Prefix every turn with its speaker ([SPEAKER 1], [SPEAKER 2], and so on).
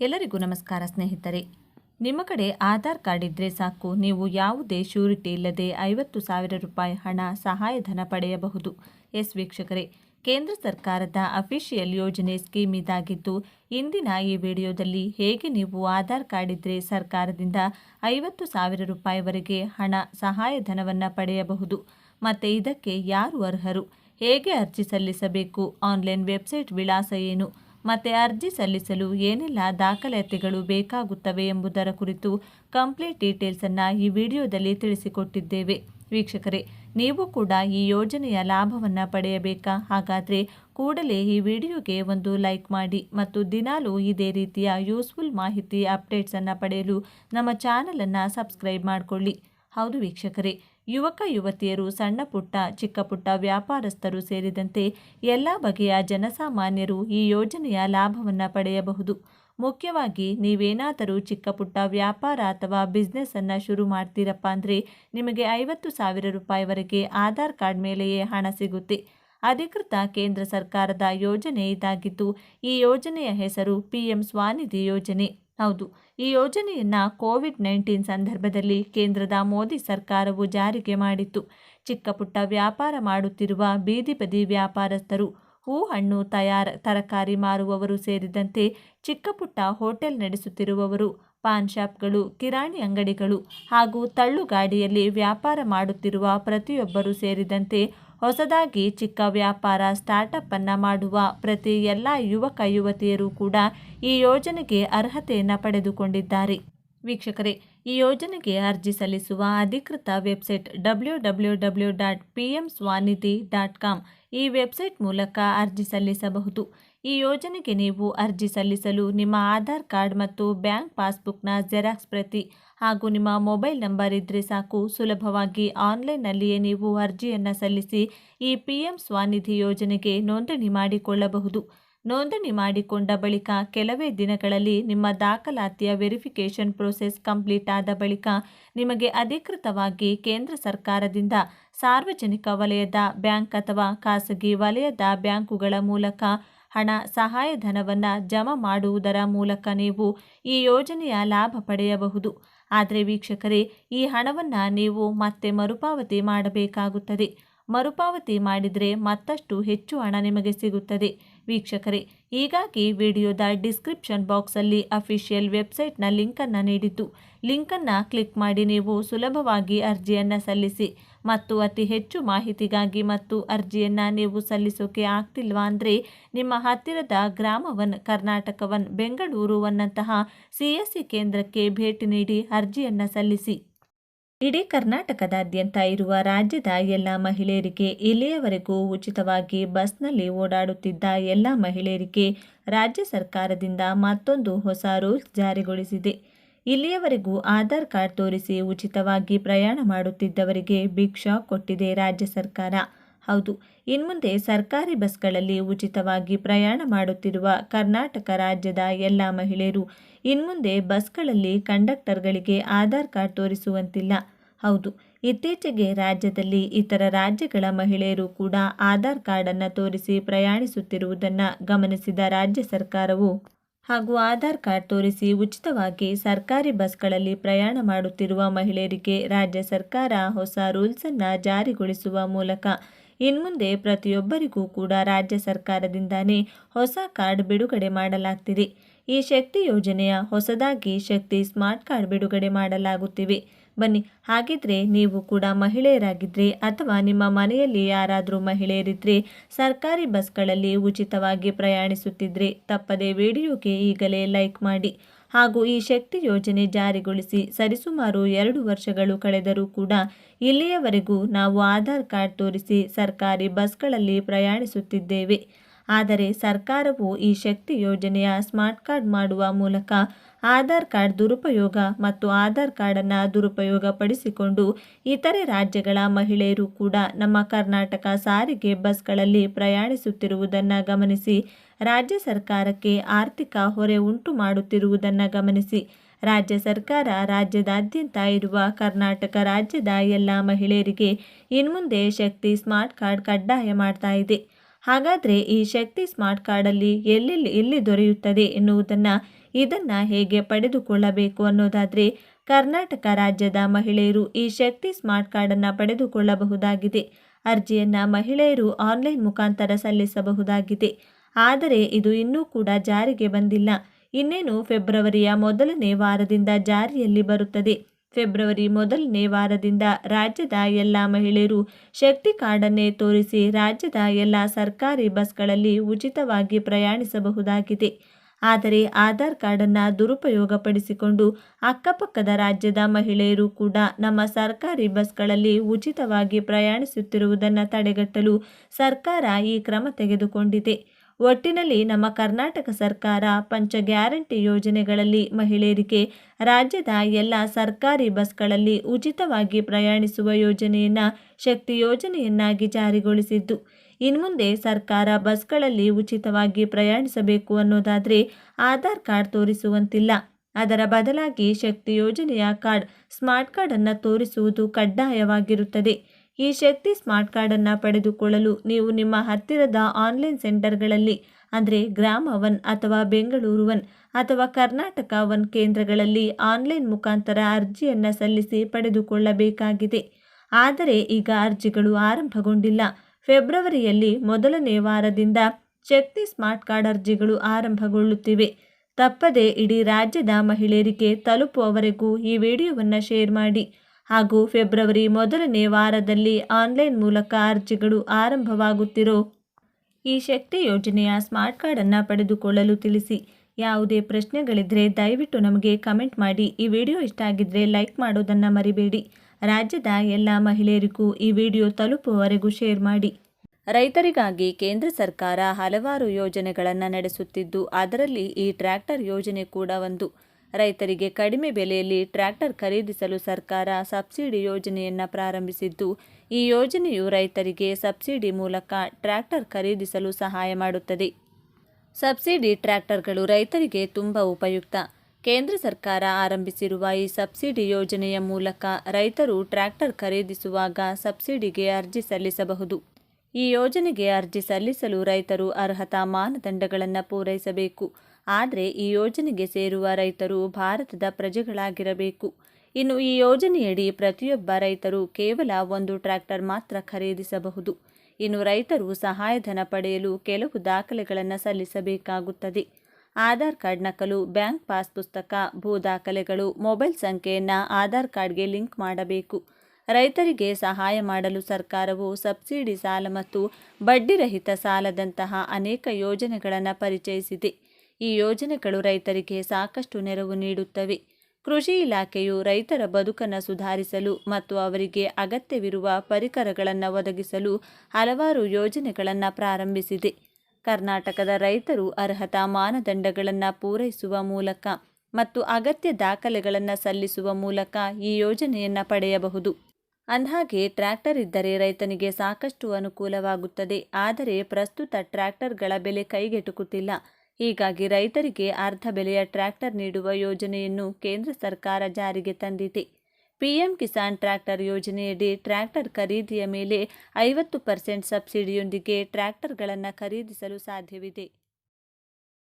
[SPEAKER 1] ಎಲ್ಲರಿಗೂ ನಮಸ್ಕಾರ ಸ್ನೇಹಿತರೆ. ನಿಮ್ಮ ಕಡೆ ಆಧಾರ್ ಕಾರ್ಡ್ ಇದ್ದರೆ ಸಾಕು. ನೀವು ಯಾವುದೇ ಶ್ಯೂರಿಟಿ ಇಲ್ಲದೆ ಐವತ್ತು ಸಾವಿರ ರೂಪಾಯಿ ಹಣ, ಸಹಾಯಧನ ಪಡೆಯಬಹುದು. ಎಸ್ ವೀಕ್ಷಕರೇ, ಕೇಂದ್ರ ಸರ್ಕಾರದ ಅಫಿಷಿಯಲ್ ಯೋಜನೆ ಸ್ಕೀಮ್ ಇದಾಗಿದ್ದು, ಇಂದಿನ ಈ ವಿಡಿಯೋದಲ್ಲಿ ಹೇಗೆ ನೀವು ಆಧಾರ್ ಕಾರ್ಡ್ ಇದ್ದರೆ ಸರ್ಕಾರದಿಂದ ಐವತ್ತು ಸಾವಿರ ರೂಪಾಯಿವರೆಗೆ ಹಣ, ಸಹಾಯಧನವನ್ನು ಪಡೆಯಬಹುದು. ಮತ್ತು ಇದಕ್ಕೆ ಯಾರು ಅರ್ಹರು? ಹೇಗೆ ಅರ್ಜಿ ಸಲ್ಲಿಸಬೇಕು? ಆನ್ಲೈನ್ ವೆಬ್ಸೈಟ್ ವಿಳಾಸ ಏನು? ಮತ್ತು ಅರ್ಜಿ ಸಲ್ಲಿಸಲು ಏನೆಲ್ಲ ದಾಖಲಾತಿಗಳು ಬೇಕಾಗುತ್ತವೆ ಎಂಬುದರ ಕುರಿತು ಕಂಪ್ಲೀಟ್ ಡೀಟೇಲ್ಸನ್ನು ಈ ವಿಡಿಯೋದಲ್ಲಿ ತಿಳಿಸಿಕೊಟ್ಟಿದ್ದೇವೆ. ವೀಕ್ಷಕರೇ, ನೀವು ಕೂಡ ಈ ಯೋಜನೆಯ ಲಾಭವನ್ನು ಪಡೆಯಬೇಕಾ? ಹಾಗಾದರೆ ಕೂಡಲೇ ಈ ವಿಡಿಯೋಗೆ ಒಂದು ಲೈಕ್ ಮಾಡಿ ಮತ್ತು ದಿನಾಲೂ ಇದೇ ರೀತಿಯ ಯೂಸ್ಫುಲ್ ಮಾಹಿತಿ ಅಪ್ಡೇಟ್ಸನ್ನು ಪಡೆಯಲು ನಮ್ಮ ಚಾನಲನ್ನು ಸಬ್ಸ್ಕ್ರೈಬ್ ಮಾಡಿಕೊಳ್ಳಿ. ಹೌದು ವೀಕ್ಷಕರೇ ಯುವಕ, ಯುವತಿಯರು, ಸಣ್ಣ ಪುಟ್ಟ, ಚಿಕ್ಕ ಪುಟ್ಟ ವ್ಯಾಪಾರಸ್ಥರು ಸೇರಿದಂತೆ ಎಲ್ಲ ಬಗೆಯ ಜನಸಾಮಾನ್ಯರು ಈ ಯೋಜನೆಯ ಲಾಭವನ್ನು ಪಡೆಯಬಹುದು. ಮುಖ್ಯವಾಗಿ, ನೀವೇನಾದರೂ ಚಿಕ್ಕ ಪುಟ್ಟ ವ್ಯಾಪಾರ ಅಥವಾ ಬಿಸ್ನೆಸ್ಸನ್ನು ಶುರು ಮಾಡ್ತೀರಪ್ಪ ಅಂದರೆ ನಿಮಗೆ ಐವತ್ತು ಸಾವಿರ ರೂಪಾಯಿವರೆಗೆ ಆಧಾರ್ ಕಾರ್ಡ್ ಮೇಲೆಯೇ ಹಣ ಸಿಗುತ್ತೆ. ಅಧಿಕೃತ ಕೇಂದ್ರ ಸರ್ಕಾರದ ಯೋಜನೆ ಇದಾಗಿದ್ದು, ಈ ಯೋಜನೆಯ ಹೆಸರು ಪಿ ಎಂ ಸ್ವಾನಿಧಿ ಯೋಜನೆ. ಹೌದು. ಈ ಯೋಜನೆಯನ್ನು ಕೋವಿಡ್ ನೈನ್ಟೀನ್ ಸಂದರ್ಭದಲ್ಲಿ ಕೇಂದ್ರದ ಮೋದಿ ಸರ್ಕಾರವು ಜಾರಿಗೆ ಮಾಡಿತ್ತು. ಚಿಕ್ಕ ಪುಟ್ಟ ವ್ಯಾಪಾರ ಮಾಡುತ್ತಿರುವ ಬೀದಿ ಬದಿ ವ್ಯಾಪಾರಸ್ಥರು ಹೂ ಹಣ್ಣು ತಯಾರ, ತರಕಾರಿ ಮಾರುವವರು ಸೇರಿದಂತೆ ಚಿಕ್ಕ ಪುಟ್ಟ ಹೋಟೆಲ್ ನಡೆಸುತ್ತಿರುವವರು ಪಾನ್ ಶಾಪ್ಗಳು, ಕಿರಾಣಿ ಅಂಗಡಿಗಳು ಹಾಗೂ ತಳ್ಳುಗಾಡಿಯಲ್ಲಿ ವ್ಯಾಪಾರ ಮಾಡುತ್ತಿರುವ ಪ್ರತಿಯೊಬ್ಬರೂ ಸೇರಿದಂತೆ ಹೊಸದಾಗಿ ಚಿಕ್ಕ ವ್ಯಾಪಾರ ಸ್ಟಾರ್ಟಪ್ ಅನ್ನು ಮಾಡುವ ಪ್ರತಿ ಎಲ್ಲ ಯುವಕ ಯುವತಿಯರು ಕೂಡ ಈ ಯೋಜನೆಗೆ ಅರ್ಹತೆಯನ್ನು ಪಡೆದುಕೊಂಡಿದ್ದಾರೆ. ವೀಕ್ಷಕರೇ, ಈ ಯೋಜನೆಗೆ ಅರ್ಜಿ ಸಲ್ಲಿಸುವ ಅಧಿಕೃತ website W W W dot P M Svanidhi dot com ಈ ವೆಬ್ಸೈಟ್ ಮೂಲಕ ಅರ್ಜಿ ಸಲ್ಲಿಸಬಹುದು. ಈ ಯೋಜನೆಗೆ ನೀವು ಅರ್ಜಿ ಸಲ್ಲಿಸಲು ನಿಮ್ಮ ಆಧಾರ್ ಕಾರ್ಡ್ ಮತ್ತು ಬ್ಯಾಂಕ್ ಪಾಸ್ಬುಕ್ನ ಜೆರಾಕ್ಸ್ ಪ್ರತಿ ಹಾಗೂ ನಿಮ್ಮ ಮೊಬೈಲ್ ನಂಬರ್ ಇದ್ದರೆ ಸಾಕು. ಸುಲಭವಾಗಿ ಆನ್ಲೈನ್ನಲ್ಲಿಯೇ ನೀವು ಅರ್ಜಿಯನ್ನು ಸಲ್ಲಿಸಿ ಈ ಪಿ ಎಂ ಸ್ವಾನಿಧಿ ಯೋಜನೆಗೆ ನೋಂದಣಿ ಮಾಡಿಕೊಳ್ಳಬಹುದು. ನೋಂದಣಿ ಮಾಡಿಕೊಂಡ ಬಳಿಕ ಕೆಲವೇ ದಿನಗಳಲ್ಲಿ ನಿಮ್ಮ ದಾಖಲಾತಿಯ ವೆರಿಫಿಕೇಷನ್ ಪ್ರೋಸೆಸ್ ಕಂಪ್ಲೀಟ್ ಆದ ಬಳಿಕ ನಿಮಗೆ ಅಧಿಕೃತವಾಗಿ ಕೇಂದ್ರ ಸರ್ಕಾರದಿಂದ ಸಾರ್ವಜನಿಕ ವಲಯದ ಬ್ಯಾಂಕ್ ಅಥವಾ ಖಾಸಗಿ ವಲಯದ ಬ್ಯಾಂಕುಗಳ ಮೂಲಕ ಹಣ ಸಹಾಯಧನವನ್ನು ಜಮಾ ಮಾಡುವುದರ ಮೂಲಕ ನೀವು ಈ ಯೋಜನೆಯ ಲಾಭ ಪಡೆಯಬಹುದು. ಆದರೆ ವೀಕ್ಷಕರೇ, ಈ ಹಣವನ್ನು ನೀವು ಮತ್ತೆ ಮರುಪಾವತಿ ಮಾಡಬೇಕಾಗುತ್ತದೆ. ಮರುಪಾವತಿ ಮಾಡಿದರೆ ಮತ್ತಷ್ಟು ಹೆಚ್ಚು ಹಣ ನಿಮಗೆ ಸಿಗುತ್ತದೆ. ವೀಕ್ಷಕರೇ, ಹೀಗಾಗಿ ವಿಡಿಯೋದ ಡಿಸ್ಕ್ರಿಪ್ಷನ್ ಬಾಕ್ಸಲ್ಲಿ ಅಫಿಷಿಯಲ್ ವೆಬ್ಸೈಟ್ನ ಲಿಂಕನ್ನು ನೀಡಿದ್ದು. ಲಿಂಕನ್ನು ಕ್ಲಿಕ್ ಮಾಡಿ ನೀವು ಸುಲಭವಾಗಿ ಅರ್ಜಿಯನ್ನು ಸಲ್ಲಿಸಿ ಮತ್ತು ಅತಿ ಹೆಚ್ಚು ಮಾಹಿತಿಗಾಗಿ ಮತ್ತು ಅರ್ಜಿಯನ್ನು ನೀವು ಸಲ್ಲಿಸೋಕೆ ಆಗ್ತಿಲ್ವಾ ಅಂದರೆ ನಿಮ್ಮ ಹತ್ತಿರದ ಗ್ರಾಮವನ್, ಕರ್ನಾಟಕವನ್ ಬೆಂಗಳೂರು ಒನ್ನಂತಹ ಸಿ ಸಿ ಕೇಂದ್ರಕ್ಕೆ ಭೇಟಿ ನೀಡಿ ಅರ್ಜಿಯನ್ನು ಸಲ್ಲಿಸಿ. ಇಡೀ ಕರ್ನಾಟಕದಾದ್ಯಂತ ಇರುವ ರಾಜ್ಯದ ಎಲ್ಲ ಮಹಿಳೆಯರಿಗೆ ಇಲ್ಲಿಯವರೆಗೂ ಉಚಿತವಾಗಿ ಬಸ್ನಲ್ಲಿ ಓಡಾಡುತ್ತಿದ್ದ ಎಲ್ಲ ಮಹಿಳೆಯರಿಗೆ ರಾಜ್ಯ ಸರ್ಕಾರದಿಂದ ಮತ್ತೊಂದು ಹೊಸ ರೂಲ್ಸ್ ಜಾರಿಗೊಳಿಸಿದೆ. ಇಲ್ಲಿಯವರೆಗೂ ಆಧಾರ್ ಕಾರ್ಡ್ ತೋರಿಸಿ ಉಚಿತವಾಗಿ ಪ್ರಯಾಣ ಮಾಡುತ್ತಿದ್ದವರಿಗೆ ಬಿಗ್ ಶಾಕ್ ಕೊಟ್ಟಿದೆ ರಾಜ್ಯ ಸರ್ಕಾರ. ಹೌದು, ಇನ್ಮುಂದೆ ಸರ್ಕಾರಿ ಬಸ್ಗಳಲ್ಲಿ ಉಚಿತವಾಗಿ ಪ್ರಯಾಣ ಮಾಡುತ್ತಿರುವ ಕರ್ನಾಟಕ ರಾಜ್ಯದ ಎಲ್ಲ ಮಹಿಳೆಯರು ಇನ್ಮುಂದೆ ಬಸ್ಗಳಲ್ಲಿ ಕಂಡಕ್ಟರ್ಗಳಿಗೆ ಆಧಾರ್ ಕಾರ್ಡ್ ತೋರಿಸುವಂತಿಲ್ಲ. ಹೌದು, ಇತ್ತೀಚೆಗೆ ರಾಜ್ಯದಲ್ಲಿ ಇತರ ರಾಜ್ಯಗಳ ಮಹಿಳೆಯರು ಕೂಡ ಆಧಾರ್ ಕಾರ್ಡನ್ನು ತೋರಿಸಿ ಪ್ರಯಾಣಿಸುತ್ತಿರುವುದನ್ನು ಗಮನಿಸಿದ ರಾಜ್ಯ ಸರ್ಕಾರವು ಹಾಗೂ ಆಧಾರ್ ಕಾರ್ಡ್ ತೋರಿಸಿ ಉಚಿತವಾಗಿ ಸರ್ಕಾರಿ ಬಸ್ಗಳಲ್ಲಿ ಪ್ರಯಾಣ ಮಾಡುತ್ತಿರುವ ಮಹಿಳೆಯರಿಗೆ ರಾಜ್ಯ ಸರ್ಕಾರ ಹೊಸ ರೂಲ್ಸನ್ನು ಜಾರಿಗೊಳಿಸುವ ಮೂಲಕ ಇನ್ಮುಂದೆ ಪ್ರತಿಯೊಬ್ಬರಿಗೂ ಕೂಡ ರಾಜ್ಯ ಸರ್ಕಾರದಿಂದಾನೇ ಹೊಸ ಕಾರ್ಡ್ ಬಿಡುಗಡೆ ಮಾಡಲಾಗ್ತಿದೆ. ಈ ಶಕ್ತಿ ಯೋಜನೆಯ ಹೊಸದಾಗಿ ಶಕ್ತಿ ಸ್ಮಾರ್ಟ್ ಕಾರ್ಡ್ ಬಿಡುಗಡೆ ಮಾಡಲಾಗುತ್ತಿವೆ. ಬನ್ನಿ. ಹಾಗಿದ್ರೆ ನೀವು ಕೂಡ ಮಹಿಳೆಯರಾಗಿದ್ದರೆ ಅಥವಾ ನಿಮ್ಮ ಮನೆಯಲ್ಲಿ ಯಾರಾದರೂ ಮಹಿಳೆಯರಿದ್ದರೆ ಸರ್ಕಾರಿ ಬಸ್ಗಳಲ್ಲಿ ಉಚಿತವಾಗಿ ಪ್ರಯಾಣಿಸುತ್ತಿದ್ದರೆ ತಪ್ಪದೆ ವಿಡಿಯೋಗೆ ಈಗಲೇ ಲೈಕ್ ಮಾಡಿ. ಹಾಗೂ ಈ ಶಕ್ತಿ ಯೋಜನೆ ಜಾರಿಗೊಳಿಸಿ ಸರಿಸುಮಾರು ಎರಡು ವರ್ಷಗಳು ಕಳೆದರೂ ಕೂಡ ಇಲ್ಲಿಯವರೆಗೂ ನಾವು ಆಧಾರ್ ಕಾರ್ಡ್ ತೋರಿಸಿ ಸರ್ಕಾರಿ ಬಸ್ಗಳಲ್ಲಿ ಪ್ರಯಾಣಿಸುತ್ತಿದ್ದೇವೆ. ಆದರೆ ಸರ್ಕಾರವು ಈ ಶಕ್ತಿ ಯೋಜನೆಯ ಸ್ಮಾರ್ಟ್ ಕಾರ್ಡ್ ಮಾಡುವ ಮೂಲಕ ಆಧಾರ್ ಕಾರ್ಡ್ ದುರುಪಯೋಗ ಮತ್ತು ಆಧಾರ್ ಕಾರ್ಡನ್ನು ದುರುಪಯೋಗ ಪಡಿಸಿಕೊಂಡು ಇತರೆ ರಾಜ್ಯಗಳ ಮಹಿಳೆಯರು ಕೂಡ ನಮ್ಮ ಕರ್ನಾಟಕ ಸಾರಿಗೆ ಬಸ್ಗಳಲ್ಲಿ ಪ್ರಯಾಣಿಸುತ್ತಿರುವುದನ್ನು ಗಮನಿಸಿ, ರಾಜ್ಯ ಸರ್ಕಾರಕ್ಕೆ ಆರ್ಥಿಕ ಹೊರೆ ಉಂಟು ಮಾಡುತ್ತಿರುವುದನ್ನು ಗಮನಿಸಿ. ರಾಜ್ಯ ಸರ್ಕಾರ ರಾಜ್ಯದಾದ್ಯಂತ ಇರುವ ಕರ್ನಾಟಕ ರಾಜ್ಯದ ಎಲ್ಲ ಮಹಿಳೆಯರಿಗೆ ಇನ್ಮುಂದೆ ಶಕ್ತಿ ಸ್ಮಾರ್ಟ್ ಕಾರ್ಡ್ ಕಡ್ಡಾಯ ಮಾಡ್ತಾ ಇದೆ. ಹಾಗಾದರೆ ಈ ಶಕ್ತಿ ಸ್ಮಾರ್ಟ್ ಕಾರ್ಡಲ್ಲಿ ಎಲ್ಲೆಲ್ಲಿ ಎಲ್ಲಿ ದೊರೆಯುತ್ತದೆ ಎನ್ನುವುದನ್ನು ಇದನ್ನು ಹೇಗೆ ಪಡೆದುಕೊಳ್ಳಬೇಕು ಅನ್ನೋದಾದರೆ ಕರ್ನಾಟಕ ರಾಜ್ಯದ ಮಹಿಳೆಯರು ಈ ಶಕ್ತಿ ಸ್ಮಾರ್ಟ್ ಕಾರ್ಡನ್ನು ಪಡೆದುಕೊಳ್ಳಬಹುದಾಗಿದೆ. ಅರ್ಜಿಯನ್ನು ಮಹಿಳೆಯರು ಆನ್ಲೈನ್ ಮುಖಾಂತರ ಸಲ್ಲಿಸಬಹುದಾಗಿದೆ. ಆದರೆ ಇದು ಇನ್ನೂ ಕೂಡ ಜಾರಿಗೆ ಬಂದಿಲ್ಲ. ಇನ್ನೇನು ಫೆಬ್ರವರಿಯ ಮೊದಲನೇ ವಾರದಿಂದ ಜಾರಿಯಲ್ಲಿ ಬರುತ್ತದೆ. ಫೆಬ್ರವರಿ ಮೊದಲನೇ ವಾರದಿಂದ ರಾಜ್ಯದ ಎಲ್ಲ ಮಹಿಳೆಯರು ಶಕ್ತಿ ಕಾರ್ಡನ್ನೇ ತೋರಿಸಿ ರಾಜ್ಯದ ಎಲ್ಲ ಸರ್ಕಾರಿ ಬಸ್ಗಳಲ್ಲಿ ಉಚಿತವಾಗಿ ಪ್ರಯಾಣಿಸಬಹುದಾಗಿದೆ. ಆದರೆ ಆಧಾರ್ ಕಾರ್ಡನ್ನು ದುರುಪಯೋಗಪಡಿಸಿಕೊಂಡು ಅಕ್ಕಪಕ್ಕದ ರಾಜ್ಯದ ಮಹಿಳೆಯರು ಕೂಡ ನಮ್ಮ ಸರ್ಕಾರಿ ಬಸ್ಗಳಲ್ಲಿ ಉಚಿತವಾಗಿ ಪ್ರಯಾಣಿಸುತ್ತಿರುವುದನ್ನು ತಡೆಗಟ್ಟಲು ಸರ್ಕಾರ ಈ ಕ್ರಮ ತೆಗೆದುಕೊಂಡಿದೆ. ಒಟ್ಟಿನಲ್ಲಿ ನಮ್ಮ ಕರ್ನಾಟಕ ಸರ್ಕಾರ ಪಂಚ ಗ್ಯಾರಂಟಿ ಯೋಜನೆಗಳಲ್ಲಿ ಮಹಿಳೆಯರಿಗೆ ರಾಜ್ಯದ ಎಲ್ಲ ಸರ್ಕಾರಿ ಬಸ್ಗಳಲ್ಲಿ ಉಚಿತವಾಗಿ ಪ್ರಯಾಣಿಸುವ ಯೋಜನೆಯನ್ನು ಶಕ್ತಿ ಯೋಜನೆಯನ್ನಾಗಿ ಜಾರಿಗೊಳಿಸಿದ್ದು. ಇನ್ಮುಂದೆ ಸರ್ಕಾರ ಬಸ್ಗಳಲ್ಲಿ ಉಚಿತವಾಗಿ ಪ್ರಯಾಣಿಸಬೇಕು ಅನ್ನೋದಾದರೆ ಆಧಾರ್ ಕಾರ್ಡ್ ತೋರಿಸುವಂತಿಲ್ಲ. ಅದರ ಬದಲಾಗಿ ಶಕ್ತಿ ಯೋಜನೆಯ ಕಾರ್ಡ್, ಸ್ಮಾರ್ಟ್ ಕಾರ್ಡನ್ನು ತೋರಿಸುವುದು ಕಡ್ಡಾಯವಾಗಿರುತ್ತದೆ. ಈ ಶಕ್ತಿ ಸ್ಮಾರ್ಟ್ ಕಾರ್ಡನ್ನು ಪಡೆದುಕೊಳ್ಳಲು ನೀವು ನಿಮ್ಮ ಹತ್ತಿರದ ಆನ್ಲೈನ್ ಸೆಂಟರ್ಗಳಲ್ಲಿ, ಅಂದರೆ ಗ್ರಾಮ ಒನ್ ಅಥವಾ ಬೆಂಗಳೂರು ಒನ್ ಅಥವಾ ಕರ್ನಾಟಕ ಒನ್ ಕೇಂದ್ರಗಳಲ್ಲಿ ಆನ್ಲೈನ್ ಮುಖಾಂತರ ಅರ್ಜಿಯನ್ನು ಸಲ್ಲಿಸಿ ಪಡೆದುಕೊಳ್ಳಬೇಕಾಗಿದೆ. ಆದರೆ ಈಗ ಅರ್ಜಿಗಳು ಆರಂಭಗೊಂಡಿಲ್ಲ. ಫೆಬ್ರವರಿಯಲ್ಲಿ ಮೊದಲನೇ ವಾರದಿಂದ ಶಕ್ತಿ ಸ್ಮಾರ್ಟ್ ಕಾರ್ಡ್ ಅರ್ಜಿಗಳು ಆರಂಭಗೊಳ್ಳುತ್ತಿವೆ. ತಪ್ಪದೆ ಇಡೀ ರಾಜ್ಯದ ಮಹಿಳೆಯರಿಗೆ ತಲುಪುವವರೆಗೂ ಈ ವಿಡಿಯೋವನ್ನು ಶೇರ್ ಮಾಡಿ. ಹಾಗೂ ಫೆಬ್ರವರಿ ಮೊದಲನೇ ವಾರದಲ್ಲಿ ಆನ್ಲೈನ್ ಮೂಲಕ ಅರ್ಜಿಗಳು ಆರಂಭವಾಗುತ್ತಿರೋ ಈ ಶಕ್ತಿ ಯೋಜನೆಯ ಸ್ಮಾರ್ಟ್ ಕಾರ್ಡನ್ನು ಪಡೆದುಕೊಳ್ಳಲು ತಿಳಿಸಿ. ಯಾವುದೇ ಪ್ರಶ್ನೆಗಳಿದ್ದರೆ ದಯವಿಟ್ಟು ನಮಗೆ ಕಮೆಂಟ್ ಮಾಡಿ. ಈ ವಿಡಿಯೋ ಇಷ್ಟ ಆಗಿದ್ದರೆ ಲೈಕ್ ಮಾಡೋದನ್ನು ಮರಿಬೇಡಿ. ರಾಜ್ಯದ ಎಲ್ಲ ಮಹಿಳೆಯರಿಗೂ ಈ ವಿಡಿಯೋ ತಲುಪುವವರೆಗೂ ಶೇರ್ ಮಾಡಿ. ರೈತರಿಗಾಗಿ ಕೇಂದ್ರ ಸರ್ಕಾರ ಹಲವಾರು ಯೋಜನೆಗಳನ್ನು ನಡೆಸುತ್ತಿದ್ದು, ಅದರಲ್ಲಿ ಈ ಟ್ರ್ಯಾಕ್ಟರ್ ಯೋಜನೆ ಕೂಡ ಒಂದು. ರೈತರಿಗೆ ಕಡಿಮೆ ಬೆಲೆಯಲ್ಲಿ ಟ್ರ್ಯಾಕ್ಟರ್ ಖರೀದಿಸಲು ಸರ್ಕಾರ ಸಬ್ಸಿಡಿ ಯೋಜನೆಯನ್ನು ಪ್ರಾರಂಭಿಸಿದ್ದು, ಈ ಯೋಜನೆಯು ರೈತರಿಗೆ ಸಬ್ಸಿಡಿ ಮೂಲಕ ಟ್ರ್ಯಾಕ್ಟರ್ ಖರೀದಿಸಲು ಸಹಾಯ ಮಾಡುತ್ತದೆ. ಸಬ್ಸಿಡಿ ಟ್ರ್ಯಾಕ್ಟರ್ಗಳು ರೈತರಿಗೆ ತುಂಬ ಉಪಯುಕ್ತ. ಕೇಂದ್ರ ಸರ್ಕಾರ ಆರಂಭಿಸಿರುವ ಈ ಸಬ್ಸಿಡಿ ಯೋಜನೆಯ ಮೂಲಕ ರೈತರು ಟ್ರ್ಯಾಕ್ಟರ್ ಖರೀದಿಸುವಾಗ ಸಬ್ಸಿಡಿಗೆ ಅರ್ಜಿ ಸಲ್ಲಿಸಬಹುದು. ಈ ಯೋಜನೆಗೆ ಅರ್ಜಿ ಸಲ್ಲಿಸಲು ರೈತರು ಅರ್ಹತಾ ಮಾನದಂಡಗಳನ್ನು ಪೂರೈಸಬೇಕು. ಆದರೆ ಈ ಯೋಜನೆಗೆ ಸೇರುವ ರೈತರು ಭಾರತದ ಪ್ರಜೆಗಳಾಗಿರಬೇಕು. ಇನ್ನು ಈ ಯೋಜನೆಯಡಿ ಪ್ರತಿಯೊಬ್ಬ ರೈತರು ಕೇವಲ ಒಂದು ಟ್ರ್ಯಾಕ್ಟರ್ ಮಾತ್ರ ಖರೀದಿಸಬಹುದು. ಇನ್ನು ರೈತರು ಸಹಾಯಧನ ಪಡೆಯಲು ಕೆಲವು ದಾಖಲೆಗಳನ್ನು ಸಲ್ಲಿಸಬೇಕಾಗುತ್ತದೆ. ಆಧಾರ್ ಕಾರ್ಡ್ ನಕಲು, ಬ್ಯಾಂಕ್ ಪಾಸ್ ಪುಸ್ತಕ, ಭೂ ದಾಖಲೆಗಳು, ಮೊಬೈಲ್ ಸಂಖ್ಯೆಯನ್ನು ಆಧಾರ್ ಕಾರ್ಡ್ಗೆ ಲಿಂಕ್ ಮಾಡಬೇಕು. ರೈತರಿಗೆ ಸಹಾಯ ಮಾಡಲು ಸರ್ಕಾರವು ಸಬ್ಸಿಡಿ ಸಾಲ ಮತ್ತು ಬಡ್ಡಿರಹಿತ ಸಾಲದಂತಹ ಅನೇಕ ಯೋಜನೆಗಳನ್ನು ಪರಿಚಯಿಸಿದೆ. ಈ ಯೋಜನೆಗಳು ರೈತರಿಗೆ ಸಾಕಷ್ಟು ನೆರವು ನೀಡುತ್ತವೆ. ಕೃಷಿ ಇಲಾಖೆಯು ರೈತರ ಬದುಕನ್ನು ಸುಧಾರಿಸಲು ಮತ್ತು ಅವರಿಗೆ ಅಗತ್ಯವಿರುವ ಪರಿಕರಗಳನ್ನು ಒದಗಿಸಲು ಹಲವಾರು ಯೋಜನೆಗಳನ್ನು ಪ್ರಾರಂಭಿಸಿದೆ. ಕರ್ನಾಟಕದ ರೈತರು ಅರ್ಹತಾ ಮಾನದಂಡಗಳನ್ನು ಪೂರೈಸುವ ಮೂಲಕ ಮತ್ತು ಅಗತ್ಯ ದಾಖಲೆಗಳನ್ನು ಸಲ್ಲಿಸುವ ಮೂಲಕ ಈ ಯೋಜನೆಯನ್ನು ಪಡೆಯಬಹುದು. ಅಂದಹಾಗೆ, ಟ್ರ್ಯಾಕ್ಟರ್ ಇದ್ದರೆ ರೈತನಿಗೆ ಸಾಕಷ್ಟು ಅನುಕೂಲವಾಗುತ್ತದೆ. ಆದರೆ, ಪ್ರಸ್ತುತ ಟ್ರ್ಯಾಕ್ಟರ್ಗಳ ಬೆಲೆ ಕೈಗೆಟುಕುತ್ತಿಲ್ಲ. ಹೀಗಾಗಿ ರೈತರಿಗೆ ಅರ್ಧ ಬೆಲೆಯ ಟ್ರ್ಯಾಕ್ಟರ್ ನೀಡುವ ಯೋಜನೆಯನ್ನು ಕೇಂದ್ರ ಸರ್ಕಾರ ಜಾರಿಗೆ ತಂದಿದೆ. ಪಿಎಂ ಕಿಸಾನ್ ಟ್ರ್ಯಾಕ್ಟರ್ ಯೋಜನೆಯಡಿ ಟ್ರ್ಯಾಕ್ಟರ್ ಖರೀದಿಯ ಮೇಲೆ ಐವತ್ತು ಪರ್ಸೆಂಟ್ ಸಬ್ಸಿಡಿಯೊಂದಿಗೆ ಟ್ರ್ಯಾಕ್ಟರ್ಗಳನ್ನು ಖರೀದಿಸಲು ಸಾಧ್ಯವಿದೆ.